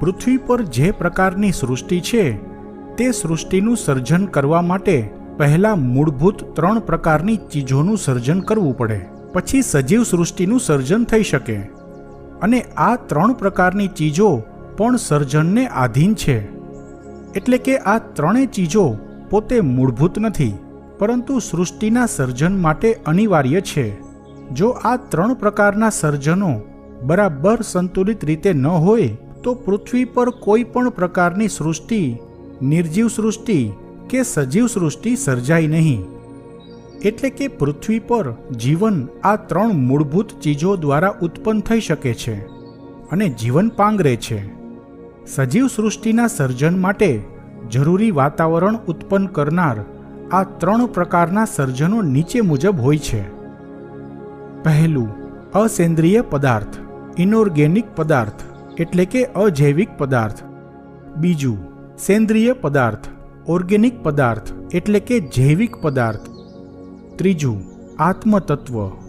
પૃથ્વી પર જે પ્રકારની સૃષ્ટિ છે, તે સૃષ્ટિનું સર્જન કરવા માટે પહેલાં મૂળભૂત ત્રણ પ્રકારની ચીજોનું સર્જન કરવું પડે. પછી સજીવ સૃષ્ટિનું સર્જન થઈ શકે. અને આ ત્રણ પ્રકારની ચીજો પણ સર્જનને આધીન છે. એટલે કે આ ત્રણેય ચીજો પોતે મૂળભૂત નથી, પરંતુ સૃષ્ટિના સર્જન માટે અનિવાર્ય છે. જો આ ત્રણ પ્રકારના સર્જનો બરાબર સંતુલિત રીતે ન હોય તો પૃથ્વી પર કોઈ પણ પ્રકારની સૃષ્ટિ, નિર્જીવ સૃષ્ટિ કે સજીવ સૃષ્ટિ સર્જાય નહીં. એટલે કે પૃથ્વી પર જીવન આ ત્રણ મૂળભૂત ચીજો દ્વારા ઉત્પન્ન થઈ શકે છે અને જીવન પાંગરે છે. સજીવ સૃષ્ટિના સર્જન માટે જરૂરી વાતાવરણ ઉત્પન્ન કરનાર આ ત્રણ પ્રકારના સર્જનો નીચે મુજબ હોય છે. પહેલું, અસેન્દ્રિય પદાર્થ ઇનઓર્ગેનિક પદાર્થ. એટલે કે અજૈવિક પદાર્થ. બીજું, સેન્દ્રિય પદાર્થ, ઓર્ગેનિક પદાર્થ એટલે કે જૈવિક પદાર્થ. ત્રીજું, આત્મતત્વ.